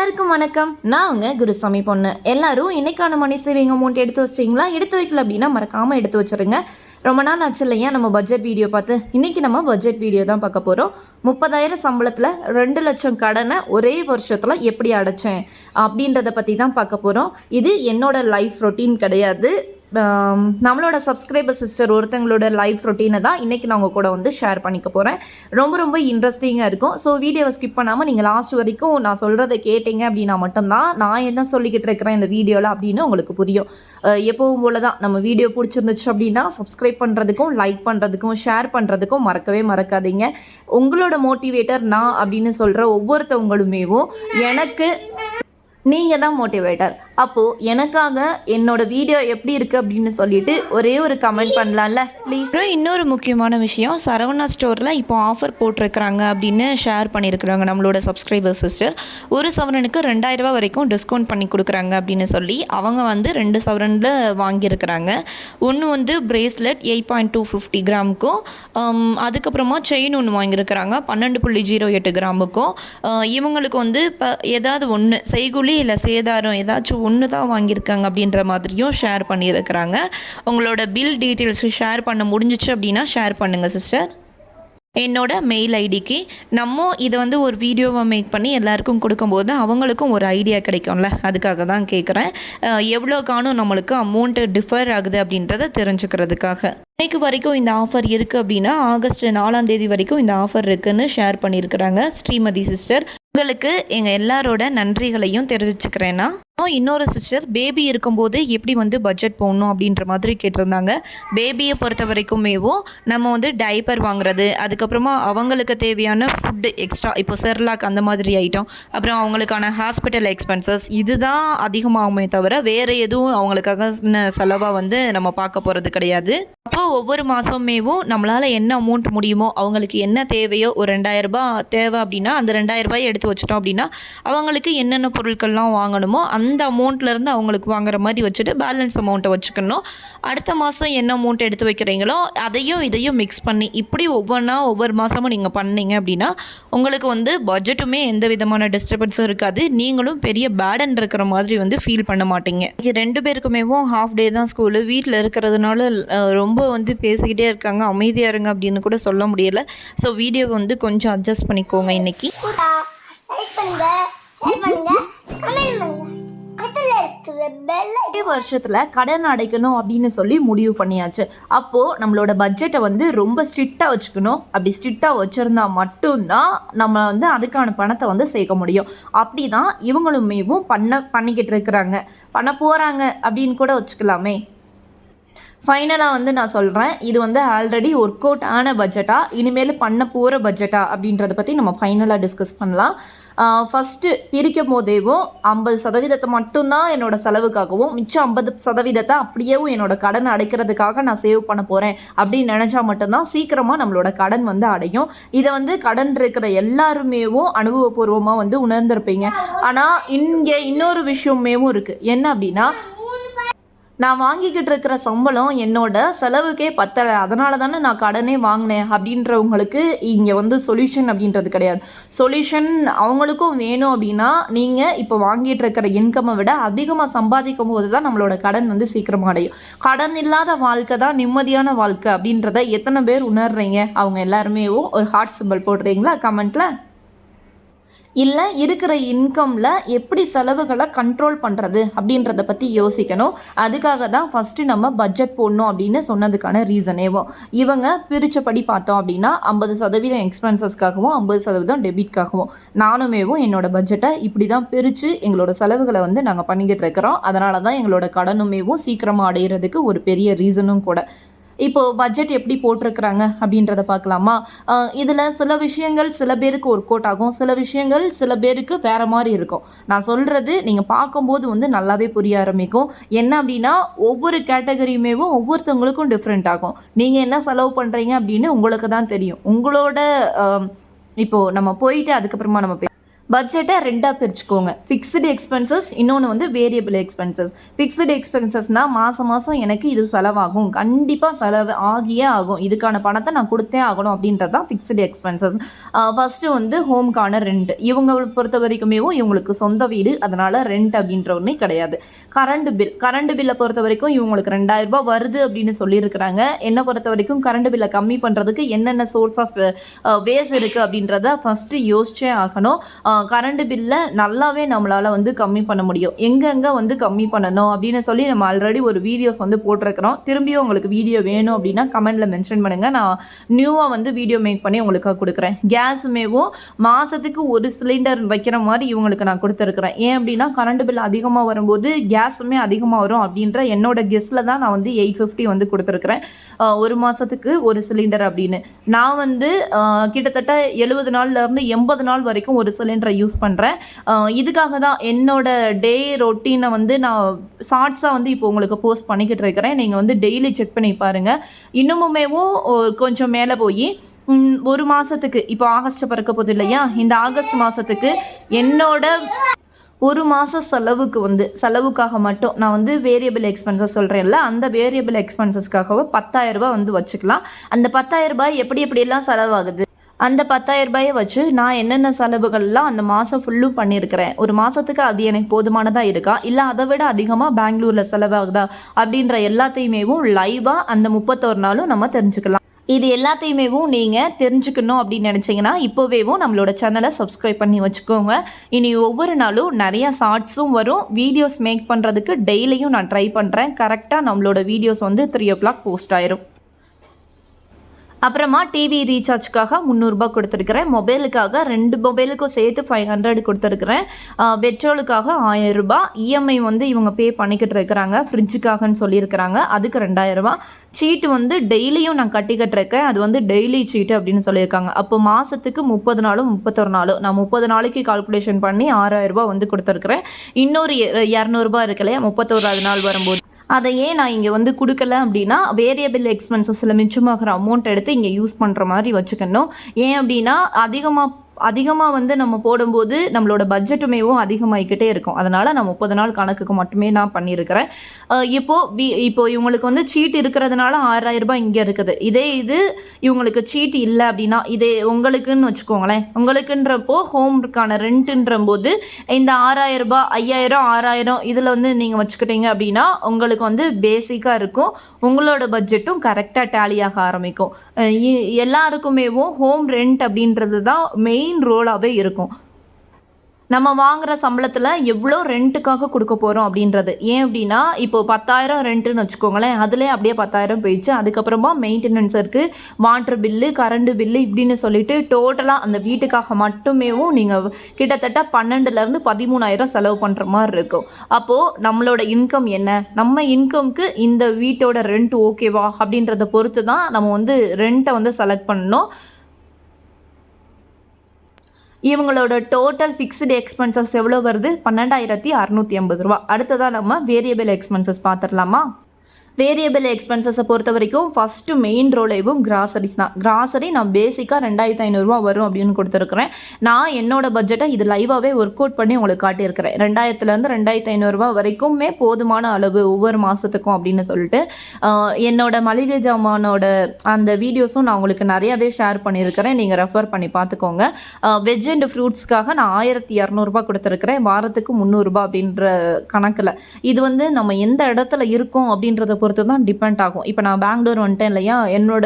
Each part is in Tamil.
எல்லாருக்கும் வணக்கம். நான் உங்க குருசாமி பொண்ணு. எல்லாரும் இன்னைக்கான மணி சேவிங் அமௌண்ட் எடுத்து வச்சிட்டீங்களா? எடுத்து வைக்கல அப்படின்னா மறக்காம எடுத்து வச்சிருங்க. ரொம்ப நாள் ஆச்சு இல்லையா? நம்ம பட்ஜெட் வீடியோ பார்த்து. இன்னைக்கு நம்ம பட்ஜெட் வீடியோ தான் பார்க்க போகிறோம் முப்பதாயிரம் சம்பளத்தில் ரெண்டு லட்சம் கடனை ஒரே வருஷத்தில் எப்படி அடைச்சேன்? அப்படின்றத பற்றி தான் பார்க்க போகிறோம் இது என்னோட லைஃப் ரொட்டீன் கிடையாது. நம்மளோட சப்ஸ்கிரைபர் சிஸ்டர் ஒருத்தங்களோட லைஃப் ரொட்டீனை தான் இன்றைக்கி நான் உங்கள் கூட வந்து ஷேர் பண்ணிக்க போகிறேன் ரொம்ப ரொம்ப இன்ட்ரெஸ்டிங்காக இருக்கும். ஸோ வீடியோவை ஸ்கிப் பண்ணாமல் நீங்கள் லாஸ்ட் வரைக்கும் நான் சொல்கிறத கேட்டீங்க அப்படின்னா மட்டும்தான் நான் என்ன சொல்லிக்கிட்டு இருக்கிறேன் இந்த வீடியோவில் அப்படின்னு உங்களுக்கு புரியும். எப்போவும் எப்பவும் போல தான் நம்ம வீடியோ பிடிச்சிருந்துச்சு அப்படின்னா சப்ஸ்கிரைப் பண்ணுறதுக்கும் லைக் பண்ணுறதுக்கும் ஷேர் பண்ணுறதுக்கும் மறக்கவே மறக்காதீங்க. உங்களோட மோட்டிவேட்டர் நான் அப்படின்னு சொல்கிற ஒவ்வொருத்தவங்களுமேவும் எனக்கு நீங்கள் தான் மோட்டிவேட்டர் அப்போது எனக்காக என்னோட வீடியோ எப்படி இருக்குது அப்படின்னு சொல்லிட்டு ஒரே ஒரு கமெண்ட் பண்ணலாம்ல ப்ளீஸ் அப்புறம் இன்னொரு முக்கியமான விஷயம் சரவணா ஸ்டோரில் இப்போ ஆஃபர் போட்டிருக்கிறாங்க அப்படின்னு ஷேர் பண்ணியிருக்கிறாங்க நம்மளோட சப்ஸ்கிரைபர் சிஸ்டர் ஒரு சவரனுக்கு ரெண்டாயிரரூபா வரைக்கும் டிஸ்கவுண்ட் பண்ணி கொடுக்குறாங்க அப்படின்னு சொல்லி அவங்க வந்து ரெண்டு சவரனில் வாங்கியிருக்கிறாங்க. ஒன்று வந்து bracelet eight point two fifty கிராமுக்கும் அதுக்கப்புறமா செயின் ஒன்று வாங்கியிருக்கிறாங்க பன்னெண்டு புள்ளி ஜீரோ எட்டு கிராமுக்கும். இவங்களுக்கு வந்து இப்போ ஏதாவது ஒன்று செய்குலி இல்லை சேதாரம் ஏதாச்சும் ஒன்று தான் வாங்கியிருக்காங்க அப்படின்ற மாதிரியும் ஷேர் பண்ணியிருக்கிறாங்க. உங்களோட பில் டீட்டெயில்ஸ் ஷேர் பண்ண முடிஞ்சிச்சு அப்படின்னா ஷேர் பண்ணுங்கள் சிஸ்டர் என்னோட மெயில் ஐடிக்கு நம்ம இதை வந்து ஒரு வீடியோவை மேக் பண்ணி எல்லாருக்கும் கொடுக்கும்போது அவங்களுக்கும் ஒரு ஐடியா கிடைக்கும்ல. அதுக்காக தான் கேட்குறேன் எவ்வளோ காணும் நம்மளுக்கு அமௌண்ட்டு டிஃபர் ஆகுது அப்படின்றத தெரிஞ்சுக்கிறதுக்காக. இன்னைக்கு வரைக்கும் இந்த ஆஃபர் இருக்குது அப்படின்னா ஆகஸ்ட் நாலாம் தேதி வரைக்கும் இந்த ஆஃபர் இருக்குன்னு ஷேர் பண்ணியிருக்கிறாங்க ஸ்ரீமதி சிஸ்டர் உங்களுக்கு எங்கள் எல்லாரோட நன்றிகளையும் தெரிவிச்சுக்கிறேன்னா இன்னொரு சிஸ்டர் பேபி இருக்கும்போது எப்படி வந்து பட்ஜெட் போடணும் அப்படின்ற மாதிரி கேட்டிருந்தாங்க. பேபியை பொறுத்த வரைக்குமேவும் நம்ம வந்து டைப்பர் வாங்குறது அதுக்கப்புறமா அவங்களுக்கு தேவையான ஃபுட்டு எக்ஸ்ட்ரா இப்போ செர்லாக் அந்த மாதிரி ஐட்டம் அப்புறம் அவங்களுக்கான ஹாஸ்பிட்டல் எக்ஸ்பென்சஸ் இதுதான் அதிகமாகுமே தவிர வேறு எதுவும் அவங்களுக்காக செலவாக வந்து நம்ம பார்க்க போகிறது கிடையாது. அப்போ ஒவ்வொரு மாதமேவும் நம்மளால் என்ன அமௌண்ட் முடியுமோ அவங்களுக்கு என்ன தேவையோ ஒரு ரெண்டாயிரம் ரூபாய் தேவை அப்படின்னா அந்த ரெண்டாயிரம் ரூபாய் எடுத்து வச்சிட்டோம் அப்படின்னா அவங்களுக்கு என்னென்ன பொருட்கள்லாம் வாங்கணுமோ அந்த அமௌண்ட்லேருந்து அவங்களுக்கு வாங்குற மாதிரி வச்சுட்டு பேலன்ஸ் அமௌண்ட்டை வச்சுக்கணும். அடுத்த மாதம் என்ன அமௌண்ட் எடுத்து வைக்கிறீங்களோ அதையும் இதையும் மிக்ஸ் பண்ணி இப்படி ஒவ்வொன்றா ஒவ்வொரு மாதமும் நீங்கள் பண்ணீங்க அப்படின்னா உங்களுக்கு வந்து பட்ஜெட்டுமே எந்த விதமான டிஸ்டர்பன்ஸும் இருக்காது. நீங்களும் பெரிய பேடன் இருக்கிற மாதிரி வந்து ஃபீல் பண்ண மாட்டீங்க. இது ரெண்டு பேருக்குமேவும் ஹாஃப் டே தான் ஸ்கூலு வீட்டில் இருக்கிறதுனால ரொம்ப வந்து பேசிக்கிட்டே இருக்காங்க. அமைதியாக இருங்க அப்படின்னு கூட சொல்ல முடியலை. ஸோ வீடியோ வந்து கொஞ்சம் அட்ஜஸ்ட் பண்ணிக்கோங்க இன்னைக்கு. லைக் பண்ணுங்க ஷேர் பண்ணுங்க கமெண்ட் பண்ணுங்க வருஷத்தில் கடன் அடைக்கணும் அப்படின்னு சொல்லி முடிவு பண்ணியாச்சு. அப்போது நம்மளோட பட்ஜெட்டை வந்து ரொம்ப ஸ்ட்ரிக்டா வச்சுக்கணும். அப்படி ஸ்ட்ரிக்டாக வச்சுருந்தா மட்டும்தான் நம்ம வந்து அதுக்கான பணத்தை வந்து சேர்க்க முடியும். அப்படிதான் இவங்களுமேவும் பண்ண பண்ணிக்கிட்டு இருக்கிறாங்க. பண்ண போகிறாங்க அப்படின்னு கூட வச்சுக்கலாமே. ஃபைனலாக வந்து நான் சொல்கிறேன் இது வந்து ஆல்ரெடி ஒர்க் அவுட் ஆன பட்ஜெட்டாக இனிமேல் பண்ண போகிற பட்ஜெட்டா அப்படின்றத பற்றி நம்ம ஃபைனலாக டிஸ்கஸ் பண்ணலாம். ஃபஸ்ட்டு பிரிக்கும் போதேவும் ஐம்பது சதவீதத்தை மட்டும்தான் என்னோட செலவுக்காகவும் மிச்சம் ஐம்பது சதவீதத்தை அப்படியேவும் என்னோட கடன் அடைக்கிறதுக்காக நான் சேவ் பண்ண போகிறேன் அப்படின்னு நினச்சா மட்டும்தான் சீக்கிரமாக நம்மளோட கடன் வந்து அடையும். இதை வந்து கடன் இருக்கிற எல்லாருமேவும் அனுபவபூர்வமாக வந்து உணர்ந்திருப்பீங்க. ஆனால் இங்கே இன்னொரு விஷயமேவும் இருக்குது என்ன அப்படின்னா நான் வாங்கிக்கிட்டு இருக்கிற சம்பளம் என்னோட செலவுக்கே பத்தலை அதனால தானே நான் கடனே வாங்கினேன் அப்படின்றவங்களுக்கு இங்கே வந்து சொல்யூஷன் அப்படின்றது கிடையாது. சொல்யூஷன் அவங்களுக்கும் வேணும் அப்படின்னா நீங்கள் இப்போ வாங்கிட்டு இருக்கிற இன்கம்மை விட அதிகமாக சம்பாதிக்கும் போது தான் நம்மளோட கடன் வந்து சீக்கிரமாக அடையும். கடன் இல்லாத வாழ்க்கை தான் நிம்மதியான வாழ்க்கை அப்படின்றத எத்தனை பேர் உணர்றீங்க? அவங்க எல்லாருமே ஒரு ஹார்ட் சிம்பிள் போடுறீங்களா? கமெண்ட்டில் இல்லை இருக்கிற இன்கமில் எப்படி செலவுகளை கண்ட்ரோல் பண்ணுறது அப்படின்றத பற்றி யோசிக்கணும். அதுக்காக தான் ஃபஸ்ட்டு நம்ம பட்ஜெட் போடணும் அப்படின்னு சொன்னதுக்கான ரீசனேவும் இவங்க பிரித்தபடி பார்த்தோம் அப்படின்னா ஐம்பது சதவீதம் எக்ஸ்பென்சஸ்க்காகவும் ஐம்பது சதவீதம் டெபிட்காகவும் நானுமேவும் என்னோட பட்ஜெட்டை இப்படி தான் பிரித்து எங்களோட செலவுகளை வந்து நாங்கள் பண்ணிக்கிட்டு இருக்கிறோம். அதனால தான் எங்களோட கடனுமேவும் சீக்கிரமாக அடையிறதுக்கு ஒரு பெரிய ரீசனும் கூட. இப்போது பட்ஜெட் எப்படி போட்டிருக்கிறாங்க அப்படின்றத பார்க்கலாமா? இதில் சில விஷயங்கள் சில பேருக்கு ஒர்க் அவுட் ஆகும். சில விஷயங்கள் சில பேருக்கு வேறு மாதிரி இருக்கும். நான் சொல்கிறது நீங்கள் பார்க்கும்போது வந்து நல்லாவே புரிய ஆரம்பிக்கும். என்ன அப்படின்னா ஒவ்வொரு கேட்டகரியுமேவும் ஒவ்வொருத்தவங்களுக்கும் டிஃப்ரெண்ட் ஆகும். நீங்கள் என்ன செலவு பண்ணுறீங்க அப்படின்னு உங்களுக்கு தான் தெரியும். உங்களோட இப்போது நம்ம போயிட்டு அதுக்கப்புறமா நம்ம பட்ஜெட்டை ரெண்டாக பிரிச்சுக்கோங்க. ஃபிக்ஸ்டு எக்ஸ்பென்சஸ் இன்னொன்று வந்து வேரியபிள் எக்ஸ்பென்சஸ் ஃபிக்ஸ்டு எக்ஸ்பென்சஸ்னால் மாதம் மாதம் எனக்கு இது செலவாகும். கண்டிப்பாக செலவு ஆகியே ஆகும். இதுக்கான பணத்தை நான் கொடுத்தே ஆகணும் அப்படின்றது தான் ஃபிக்ஸ்டு எக்ஸ்பென்சஸ் ஃபஸ்ட்டு வந்து ஹோம்க்கான ரெண்ட் இவங்க பொறுத்த வரைக்குமே இவங்களுக்கு சொந்த வீடு அதனால் ரெண்ட் அப்படின்ற ஒன்றே கிடையாது. கரண்ட் பில் கரண்ட் பில்லை பொறுத்த வரைக்கும் இவங்களுக்கு ரெண்டாயிரரூபா வருது அப்படின்னு சொல்லியிருக்கிறாங்க. என்னை பொறுத்த வரைக்கும் கரண்ட் பில்லை கம்மி பண்ணுறதுக்கு என்னென்ன சோர்ஸ் ஆஃப் வேஸ் இருக்குது அப்படின்றத ஃபஸ்ட்டு யோசிச்சே ஆகணும். கரண்ட் பில்லை நல்லாவே நம்மளால் வந்து கம்மி பண்ண முடியும். எங்கெங்கே வந்து கம்மி பண்ணணும் அப்படின்னு சொல்லி நம்ம ஆல்ரெடி ஒரு வீடியோஸ் வந்து போட்டிருக்கிறோம். திரும்பியும் உங்களுக்கு வீடியோ வேணும் அப்படின்னா கமெண்டில் மென்ஷன் பண்ணுங்கள் நான் நியூவாக வந்து வீடியோ மேக் பண்ணி உங்களுக்கு கொடுக்குறேன். கேஸுமேவும் மாதத்துக்கு ஒரு சிலிண்டர் வைக்கிற மாதிரி இவங்களுக்கு நான் கொடுத்துருக்குறேன். ஏன் அப்படின்னா கரண்ட் பில் அதிகமாக வரும்போது கேஸுமே அதிகமாக வரும் அப்படின்ற என்னோட கெஸ்ட்டில் தான் நான் வந்து எயிட் ஃபிஃப்டி வந்து கொடுத்துருக்குறேன். ஒரு மாதத்துக்கு ஒரு சிலிண்டர் அப்படின்னு. நான் வந்து கிட்டத்தட்ட எழுபது நாள்லேருந்து எண்பது நாள் வரைக்கும் ஒரு சிலிண்டர் யூஸ் பண்ணுறேன் இதுக்காக தான் என்னோட டே ரொட்டீனை வந்து நான் ஷார்ட்ஸாக வந்து இப்போ உங்களுக்கு போஸ்ட் பண்ணிக்கிட்டு இருக்கிறேன். நீங்கள் வந்து டெய்லி செக் பண்ணி பாருங்கள் இன்னுமுமேவும் கொஞ்சம் மேலே போய் ஒரு மாதத்துக்கு இப்போ ஆகஸ்ட் பிறக்க போகுது இல்லையா? இந்த ஆகஸ்ட் மாதத்துக்கு என்னோட ஒரு மாத செலவுக்கு வந்து செலவுக்காக மட்டும் நான் வந்து வேரியபிள் எக்ஸ்பென்சஸ் சொல்கிறேன்ல அந்த வேரியபிள் எக்ஸ்பென்சஸ்க்காகவே பத்தாயிரரூபா வந்து வச்சுக்கலாம். அந்த பத்தாயிரரூபா எப்படி எப்படியெல்லாம் செலவாகுது? அந்த பத்தாயிரம் ரூபாயை வச்சு நான் என்னென்ன செலவுகள்லாம் அந்த மாதம் ஃபுல்லும் பண்ணியிருக்கிறேன். ஒரு மாதத்துக்கு அது எனக்கு போதுமானதாக இருக்கா? இல்லை அதை விட அதிகமாக பெங்களூரில் செலவாகுதா? அப்படின்ற எல்லாத்தையுமேவும் லைவாக அந்த முப்பத்தோரு நாளும் நம்ம தெரிஞ்சுக்கலாம். இது எல்லாத்தையுமேவும் நீங்கள் தெரிஞ்சுக்கணும் அப்படின்னு நினச்சிங்கன்னா இப்போவேவும் நம்மளோட சேனலை சப்ஸ்கிரைப் பண்ணி வச்சுக்கோங்க. இனி ஒவ்வொரு நாளும் நிறையா ஷார்ட்ஸும் வரும். வீடியோஸ் மேக் பண்ணுறதுக்கு டெய்லியும் நான் ட்ரை பண்ணுறேன் கரெக்டாக நம்மளோட வீடியோஸ் வந்து த்ரீ ஓ கிளாக் போஸ்ட் ஆயிரும். அப்புறமா டிவி ரீசார்ஜ்க்காக முந்நூறுரூபா கொடுத்துருக்குறேன். மொபைலுக்காக ரெண்டு மொபைலுக்கும் சேர்த்து ஃபைவ் ஹண்ட்ரட் கொடுத்துருக்குறேன். பெட்ரோலுக்காக ஆயிரரூபா இஎம்ஐ வந்து இவங்க பே பண்ணிக்கிட்டு இருக்கிறாங்க. ஃப்ரிட்ஜுக்காகன்னு சொல்லியிருக்கிறாங்க. அதுக்கு ரெண்டாயிரரூபா சீட்டு வந்து டெய்லியும் நான் கட்டிக்கிட்டு இருக்கேன். அது வந்து டெய்லி சீட்டு அப்படின்னு சொல்லியிருக்காங்க. அப்போ மாதத்துக்கு முப்பது நாளும் முப்பத்தொரு நாளும். நான் முப்பது நாளைக்கு கால்குலேஷன் பண்ணி ஆறாயிரம் வந்து கொடுத்துருக்குறேன். இன்னொரு இரநூறுபா இருக்கு இல்லையா? முப்பத்தோராது நாள் வரும்போது. அதை ஏன் நான் இங்கே வந்து கொடுக்கல அப்படின்னா வேரியபிள் எக்ஸ்பென்சஸில் மிச்சமாகிற அமௌண்ட் எடுத்து இங்கே யூஸ் பண்ணுற மாதிரி வச்சுக்கணும். ஏன் அப்படின்னா அதிகமாக அதிகமாக வந்து நம்ம போடும்போது நம்மளோட பட்ஜெட்டுமேவும் அதிகமாகிக்கிட்டே இருக்கும். அதனால் நான் முப்பது நாள் கணக்குக்கு மட்டுமே நான் பண்ணியிருக்கிறேன். இப்போது வி இப்போ இவங்களுக்கு வந்து சீட் இருக்கிறதுனால ஆறாயிரரூபா இங்கே இருக்குது. இதே இது இவங்களுக்கு சீட் இல்லை அப்படின்னா இதே உங்களுக்குன்னு வச்சுக்கோங்களேன். உங்களுக்குன்றப்போ ஹோம்க்கான ரெண்ட்டுன்ற போது இந்த ஆறாயிரரூபா ஐயாயிரம் ஆறாயிரம் இதில் வந்து நீங்கள் வச்சுக்கிட்டீங்க அப்படின்னா உங்களுக்கு வந்து பேசிக்காக இருக்கும். உங்களோட பட்ஜெட்டும் கரெக்டாக டேலியாக ஆரம்பிக்கும். எல்லாருக்குமேவும் ஹோம் ரெண்ட் அப்படின்றது தான் மெயின் ரோலாகவே இருக்கும். நம்ம வாங்குற சம்பளத்தில் எவ்வளோ ரெண்ட்டுக்காக கொடுக்க போகிறோம் அப்படின்றது. ஏன் அப்படின்னா இப்போ பத்தாயிரம் ரெண்ட்டுன்னு வச்சுக்கோங்களேன். அதிலே அப்படியே பத்தாயிரம் போயிடுச்சு. அதுக்கப்புறமா மெயின்டெனன்ஸ் இருக்குது வாட்டர் பில்லு கரண்ட் பில்லு இப்படின்னு சொல்லிட்டு டோட்டலாக அந்த வீட்டுக்காக மட்டுமேவும் நீங்கள் கிட்டத்தட்ட பன்னெண்டுலேருந்து பதிமூணாயிரம் செலவு பண்ணுற மாதிரி இருக்கும். அப்போது நம்மளோட இன்கம் என்ன? நம்ம இன்கம்க்கு இந்த வீட்டோட ரெண்ட் ஓகேவா அப்படின்றத பொறுத்து தான் நம்ம வந்து ரெண்ட்டை வந்து செலக்ட் பண்ணணும். இவங்களோட டோட்டல் ஃபிக்ஸ்டு எக்ஸ்பென்சஸ் எவ்வளோ வருது? பன்னெண்டாயிரத்தி அறநூற்றி ஐம்பது ரூபா. அடுத்ததாக நம்ம வேரியபிள் எக்ஸ்பென்சஸ் பார்த்துடலாமா? வேரியபிள் எக்ஸ்பென்சஸை பொறுத்த வரைக்கும் ஃபஸ்ட்டு மெயின் ரோலேவும் கிராசரிஸ் தான். கிராசரி நான் பேசிக்காக ரெண்டாயிரத்து ஐநூறுரூவா வரும் அப்படின்னு கொடுத்துருக்குறேன். நான் என்னோட பட்ஜெட்டை இது லைவாகவே ஒர்க் அவுட் பண்ணி உங்களுக்கு காட்டியிருக்கிறேன். ரெண்டாயிரத்துலேருந்து ரெண்டாயிரத்து ஐநூறுரூவா வரைக்குமே போதுமான அளவு ஒவ்வொரு மாதத்துக்கும் அப்படின்னு சொல்லிட்டு என்னோடய என்னோட மளிகை ஜாமானோட அந்த வீடியோஸும் நான் உங்களுக்கு நிறையாவே ஷேர் பண்ணியிருக்கிறேன். நீங்கள் ரெஃபர் பண்ணி பார்த்துக்கோங்க. வெஜ் அண்ட் ஃப்ரூட்ஸ்க்காக நான் ஆயிரத்தி இரநூறுபா கொடுத்துருக்குறேன். வாரத்துக்கு முந்நூறுரூபா அப்படின்ற கணக்கில். இது வந்து நம்ம எந்த இடத்துல இருக்கோம் அப்படின்றத பொறுத்து தான் டிபெண்ட் ஆகும். இப்போ நான் பெங்களூர் வந்துட்டேன் இல்லையா? என்னோட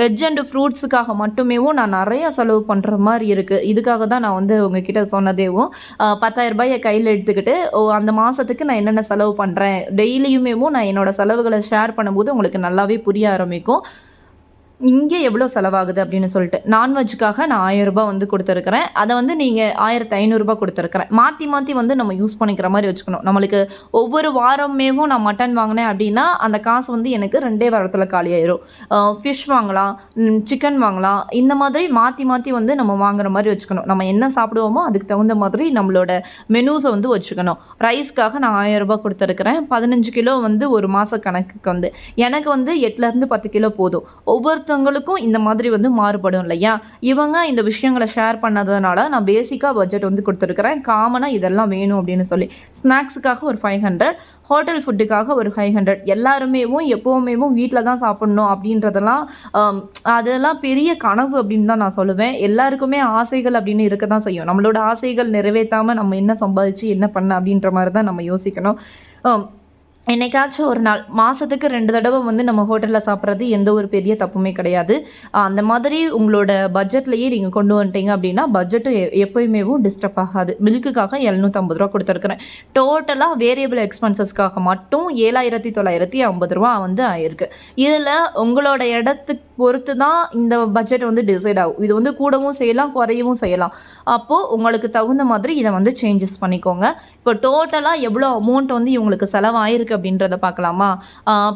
வெஜ் அண்ட் ஃப்ரூட்ஸுக்காக மட்டுமேவும் நான் நிறைய செலவு பண்ணுற மாதிரி இருக்குது இதுக்காக தான் நான் வந்து உங்ககிட்ட சொன்னதேவும் பத்தாயிரம் ரூபாயை கையில் எடுத்துக்கிட்டு ஓ அந்த மாதத்துக்கு நான் என்னென்ன செலவு பண்ணுறேன் டெய்லியுமேவும் நான் என்னோட செலவுகளை ஷேர் பண்ணும்போது உங்களுக்கு நல்லாவே புரிய ஆரம்பிக்கும். இங்கே எவ்வளோ செலவாகுது அப்படின்னு சொல்லிட்டு. நான்வெஜ்ஜுக்காக நான் ஆயிரரூபா வந்து கொடுத்துருக்குறேன். அதை வந்து நீங்கள் ஆயிரத்தி ஐநூறுரூபா கொடுத்துருக்குறேன். மாற்றி மாற்றி வந்து நம்ம யூஸ் பண்ணிக்கிற மாதிரி வச்சுக்கணும். நம்மளுக்கு ஒவ்வொரு வாரமேவும் நான் மட்டன் வாங்கினேன் அப்படின்னா அந்த காசு வந்து எனக்கு ரெண்டே வாரத்தில் காலியாயிரும் ஃபிஷ் வாங்கலாம் சிக்கன் வாங்கலாம். இந்த மாதிரி மாற்றி மாற்றி வந்து நம்ம வாங்குற மாதிரி வச்சுக்கணும். நம்ம என்ன சாப்பிடுவோமோ அதுக்கு தகுந்த மாதிரி நம்மளோட மெனூஸை வந்து வச்சுக்கணும். ரைஸ்க்காக நான் ஆயிரரூபா கொடுத்துருக்குறேன். பதினஞ்சு கிலோ வந்து ஒரு மாத கணக்குக்கு வந்து. எனக்கு வந்து எட்டுலேருந்து பத்து கிலோ போதும். ஒவ்வொரு ஒவ்வொருத்தவங்களுக்கும் இந்த மாதிரி வந்து மாறுபடும் இல்லையா? இவங்க இந்த விஷயங்களை ஷேர் பண்ணதுனால நான் பேசிக்காக பட்ஜெட் வந்து கொடுத்துருக்குறேன். காமனாக இதெல்லாம் வேணும் அப்படின்னு சொல்லி. ஸ்நாக்ஸுக்காக ஒரு ஃபைவ் ஹண்ட்ரட் ஹோட்டல் ஃபுட்டுக்காக ஒரு ஃபைவ் ஹண்ட்ரட் எல்லாருமேவும் எப்போவுமேவும் வீட்டில் தான் சாப்பிட்ணும் அப்படின்றதெல்லாம் அதெல்லாம் பெரிய கனவு அப்படின்னு தான் நான் சொல்லுவேன். எல்லாருக்குமே ஆசைகள் அப்படின்னு இருக்க தான் செய்யும். நம்மளோட ஆசைகள் நிறைவேற்றாமல் நம்ம என்ன சம்பாதிச்சு என்ன பண்ண அப்படின்ற மாதிரி தான் நம்ம யோசிக்கணும். என்னைக்காச்சும் ஒரு நாள் மாதத்துக்கு ரெண்டு தடவை வந்து நம்ம ஹோட்டலில் சாப்பிட்றது எந்த ஒரு பெரிய தப்புமே கிடையாது. அந்த மாதிரி உங்களோட பட்ஜெட்லேயே நீங்கள் கொண்டு வந்துட்டீங்க அப்படின்னா பட்ஜெட்டு எப்போயுமேவும் டிஸ்டர்ப் ஆகாது. மில்க்குக்காக எழுநூற்றம்பது ரூபா கொடுத்துருக்குறேன். டோட்டலாக வேரியபிள் எக்ஸ்பென்சஸ்க்காக மட்டும் ஏழாயிரத்தி தொள்ளாயிரத்தி ஐம்பது ரூபா வந்து ஆயிருக்கு. இதில் உங்களோட இடத்துக்கு பொறுத்து தான் இந்த பட்ஜெட் வந்து டிசைட் ஆகும். இது வந்து கூடவும் செய்யலாம் குறையவும் செய்யலாம். அப்போது உங்களுக்கு தகுந்த மாதிரி இதை வந்து சேஞ்சஸ் பண்ணிக்கோங்க. இப்போ டோட்டலாக எவ்வளோ அமௌண்ட் வந்து இவங்களுக்கு செலவாயிருக்கு அப்படின்றத பார்க்கலாமா?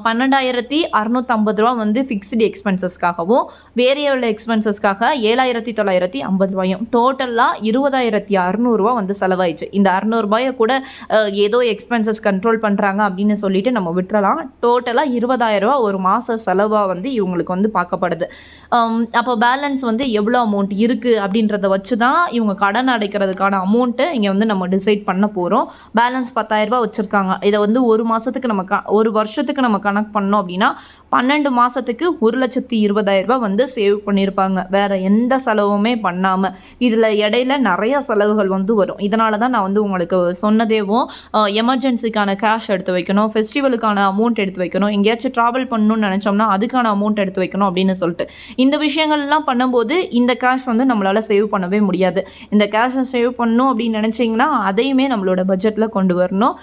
பன்னெண்டாயிரத்தி அறநூற்றம்பது ரூபா வந்து ஃபிக்ஸ்டு எக்ஸ்பென்சஸ்க்காகவும் வேரியபிள் எக்ஸ்பென்சஸ்க்காக ஏழாயிரத்தி தொள்ளாயிரத்தி ஐம்பது ரூபாயும் டோட்டலாக இருபதாயிரத்தி அறநூறுவா வந்து செலவாயிடுச்சு. இந்த அறநூறுபாயை கூட ஏதோ எக்ஸ்பென்சஸ் கண்ட்ரோல் பண்ணுறாங்க அப்படின்னு சொல்லிட்டு நம்ம விட்டுறலாம். டோட்டலாக இருபதாயிரரூவா ஒரு மாத செலவாக வந்து இவங்களுக்கு வந்து பார்க்கப்படுது. Um, அப்போ பேலன்ஸ் வந்து எவ்வளோ அமௌண்ட் இருக்குது அப்படின்றத வச்சு தான் இவங்க கடன் அடைக்கிறதுக்கான அமௌண்ட்டை இங்கே வந்து நம்ம டிசைட் பண்ண போகிறோம் பேலன்ஸ் பத்தாயிரரூபா வச்சுருக்காங்க. இதை வந்து ஒரு மாதத்துக்கு நம்ம க ஒரு வருஷத்துக்கு நம்ம கணக்கு பண்ணோம் அப்படின்னா பன்னெண்டு மாதத்துக்கு ஒரு லட்சத்தி இருபதாயிரரூபா வந்து சேவ் பண்ணியிருப்பாங்க வேறு எந்த செலவுமே பண்ணாமல் இதில் இடையில நிறைய செலவுகள் வந்து வரும். இதனால தான் நான் வந்து உங்களுக்கு சொன்னதேவும் எமர்ஜென்சிக்கான கேஷ் எடுத்து வைக்கணும் ஃபெஸ்டிவலுக்கான அமௌண்ட் எடுத்து வைக்கணும் எங்கேயாச்சும் ட்ராவல் பண்ணணும்னு நினச்சோம்னா அதுக்கான அமௌண்ட் எடுத்து வைக்கணும் அப்படின்னு சொல்லிட்டு. இந்த விஷயங்கள்லாம் பண்ணும்போது இந்த கேஷ் வந்து நம்மளால் சேவ் பண்ணவே முடியாது. இந்த கேஷை சேவ் பண்ணணும் அப்படின்னு நினச்சிங்கன்னா அதையுமே நம்மளோட பட்ஜெட்டில் கொண்டு வரணும்.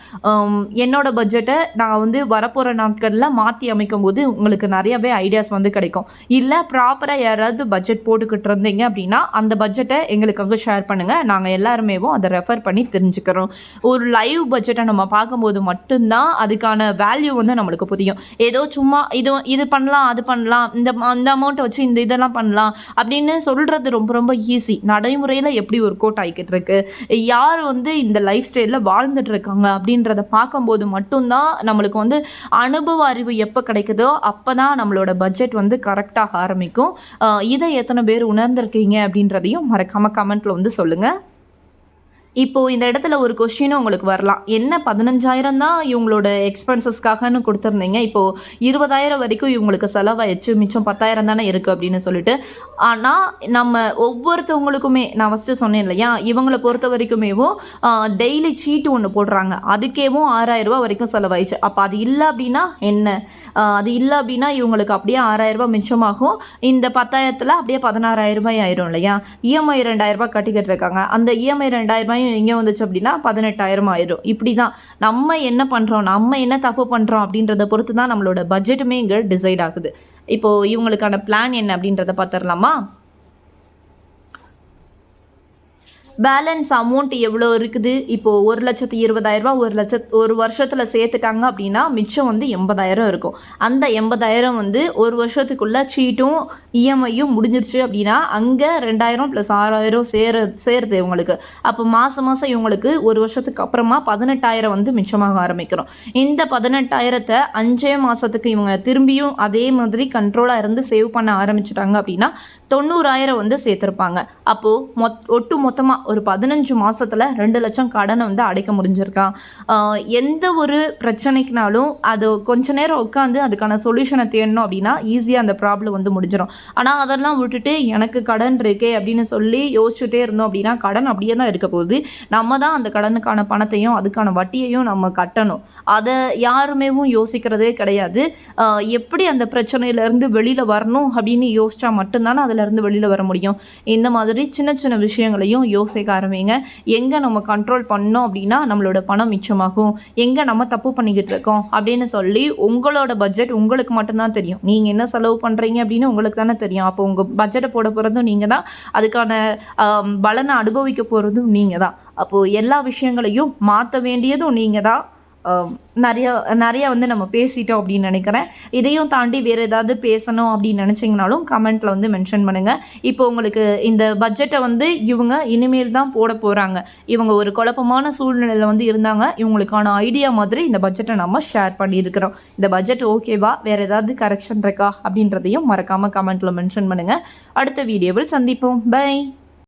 என்னோட பட்ஜெட்டை நான் வந்து வரப்போகிற நாட்களில் மாற்றி அமைக்கும் போது உங்களுக்கு நிறையவே ஐடியாஸ் வந்து கிடைக்கும். இல்லை ப்ராப்பராக யாராவது பட்ஜெட் போட்டுக்கிட்டு இருந்தீங்க அப்படின்னா அந்த பட்ஜெட்டை எங்களுக்காக ஷேர் பண்ணுங்கள் நாங்கள் எல்லாருமேவும் அதை ரெஃபர் பண்ணி தெரிஞ்சுக்கிறோம். ஒரு லைவ் பட்ஜெட்டை நம்ம பார்க்கும்போது மட்டும்தான் அதுக்கான வேல்யூ வந்து நம்மளுக்கு புரியும். ஏதோ சும்மா இது இது பண்ணலாம் அது பண்ணலாம் இந்த அந்த அமௌண்ட்டை வச்சு இந்த இதெல்லாம் பண்ணலாம் அப்படின்னு சொல்கிறது ரொம்ப ரொம்ப ஈஸி நடைமுறையில் எப்படி ஒரு கோட் ஆகிக்கிட்டு இருக்கு? யார் வந்து இந்த லைஃப் ஸ்டைலில் வாழ்ந்துட்டு இருக்காங்க அப்படின்றத பார்க்கும்போது மட்டும்தான் நம்மளுக்கு வந்து அனுபவ அறிவு எப்போ கிடைக்குதோ அப்போ தான் நம்மளோட பட்ஜெட் வந்து கரெக்டாக ஆரம்பிக்கும். இதை எத்தனை பேர் உணர்ந்திருக்கீங்க அப்படின்றதையும் மறக்காமல் கமெண்ட்டில் வந்து சொல்லுங்கள் இப்போது இந்த இடத்துல ஒரு கொஸ்டினும் உங்களுக்கு வரலாம். என்ன பதினஞ்சாயிரம் தான் இவங்களோட எக்ஸ்பென்சஸ்க்காகனு கொடுத்துருந்தீங்க. இப்போது இருபதாயிரம் வரைக்கும் இவங்களுக்கு செலவாயிடுச்சு. மிச்சம் பத்தாயிரம் தானே இருக்குது அப்படின்னு சொல்லிட்டு. ஆனால் நம்ம ஒவ்வொருத்தவங்களுக்குமே நான் ஃபஸ்ட்டு சொன்னேன் இல்லையா? இவங்களை பொறுத்த வரைக்குமேவும் டெய்லி சீட்டு ஒன்று போடுறாங்க. அதுக்கேவும் ஆறாயிரம் ரூபாய் வரைக்கும் செலவாயிடுச்சு. அப்போ அது இல்லை அப்படின்னா என்ன? அது இல்லை அப்படின்னா இவங்களுக்கு அப்படியே ஆறாயிரரூபா மிச்சமாகும். இந்த பத்தாயிரத்தில் அப்படியே பதினாறாயிரரூபாய் ஆயிரும் இல்லையா? இஎம்ஐ ரெண்டாயிரரூபா கட்டிக்கிட்டு இருக்காங்க. அந்த இஎம்ஐ ரெண்டாயிரரூபாய் ஆதாயம் எங்கே வந்துச்சு அப்படின்னா பதினெட்டாயிரம் ஆயிரும். இப்படி தான் நம்ம என்ன பண்ணுறோம் நம்ம என்ன தப்பு பண்ணுறோம் அப்படின்றத பொறுத்து தான் நம்மளோட பட்ஜெட்டுமே இங்கே டிசைட் ஆகுது. இப்போது இவங்களுக்கான பிளான் என்ன அப்படின்றத பார்த்துடலாமா பேலன்ஸ் அமௌண்ட் எவ்வளோ இருக்குது? இப்போது ஒரு லட்சத்து இருபதாயிரரூபா ஒரு லட்சத் ஒரு வருஷத்தில் சேர்த்துட்டாங்க அப்படின்னா மிச்சம் வந்து எண்பதாயிரம் இருக்கும். அந்த எண்பதாயிரம் வந்து ஒரு வருஷத்துக்குள்ளே சீட்டும் இஎம்ஐயும் முடிஞ்சிருச்சு அப்படின்னா அங்கே ரெண்டாயிரம் ப்ளஸ் ஆறாயிரம் சேர சேருது இவங்களுக்கு. அப்போ மாதம் மாதம் இவங்களுக்கு ஒரு வருஷத்துக்கு அப்புறமா பதினெட்டாயிரம் வந்து மிச்சமாக ஆரம்பிக்கிறோம். இந்த பதினெட்டாயிரத்தை அஞ்சே மாதத்துக்கு இவங்க திரும்பியும் அதே மாதிரி கண்ட்ரோலாக இருந்து சேவ் பண்ண ஆரம்பிச்சிட்டாங்க அப்படின்னா தொண்ணூறாயிரம் வந்து சேர்த்துருப்பாங்க. அப்போது மொத் ஒட்டு மொத்தமாக ஒரு பதினஞ்சு மாதத்தில் ரெண்டு லட்சம் கடனை வந்து அடைக்க முடிஞ்சிருக்கான் எந்த ஒரு பிரச்சனைக்குனாலும் அது கொஞ்ச நேரம் உட்காந்து அதுக்கான சொல்யூஷனை தேடணும் அப்படின்னா ஈஸியாக அந்த ப்ராப்ளம் வந்து முடிஞ்சிடும் ஆனால் அதெல்லாம் விட்டுட்டு எனக்கு கடன் இருக்கே அப்படின்னு சொல்லி யோசிச்சுட்டே இருந்தோம் அப்படின்னா கடன் அப்படியே தான் இருக்க போகுது. நம்ம தான் அந்த கடனுக்கான பணத்தையும் அதுக்கான வட்டியையும் நம்ம கட்டணும். அதை யாருமேவும் யோசிக்கிறதே கிடையாது. எப்படி அந்த பிரச்சனையிலேருந்து வெளியில் வரணும் அப்படின்னு யோசிச்சா மட்டும்தானே அதுலேருந்து வெளியில் வர முடியும். இந்த மாதிரி சின்ன சின்ன விஷயங்களையும் யோசிக்க ஆரம்பிங்க. எங்கே நம்ம கண்ட்ரோல் பண்ணோம் அப்படின்னா நம்மளோட பணம் மிச்சமாகும். எங்கே நம்ம தப்பு பண்ணிக்கிட்டு இருக்கோம் அப்படின்னு சொல்லி உங்களோட பட்ஜெட் உங்களுக்கு மட்டும்தான் தெரியும். நீங்கள் என்ன செலவு பண்ணுறீங்க அப்படின்னு உங்களுக்கு தானே தெரியும். அப்போ உங்கள் பட்ஜெட்டை போட போகிறதும் நீங்கள் தான் அதுக்கான பலனை அனுபவிக்க போகிறதும் நீங்கள் தான் அப்போது எல்லா விஷயங்களையும் மாற்ற வேண்டியதும் நீங்கள் தான் நிறைய நிறைய வந்து நம்ம பேசிட்டோம் அப்படின்னு நினைக்கிறேன். இதையும் தாண்டி வேறு ஏதாவது பேசணும் அப்படின்னு நினச்சிங்கனாலும் கமெண்ட்டில் வந்து மென்ஷன் பண்ணுங்கள் இப்போ உங்களுக்கு இந்த பட்ஜெட்டை வந்து இவங்க இனிமேல் தான் போட போகிறாங்க இவங்க ஒரு குழப்பமான சூழ்நிலையில் வந்து இருந்தாங்க. இவங்களுக்கான ஐடியா மாதிரி இந்த பட்ஜெட்டை நம்ம ஷேர் பண்ணியிருக்கிறோம். இந்த பட்ஜெட் ஓகேவா வேறு ஏதாவது கரெக்ஷன் இருக்கா? அப்படின்றதையும் மறக்காமல் கமெண்ட்டில் மென்ஷன் பண்ணுங்கள் அடுத்த வீடியோவில் சந்திப்போம். பை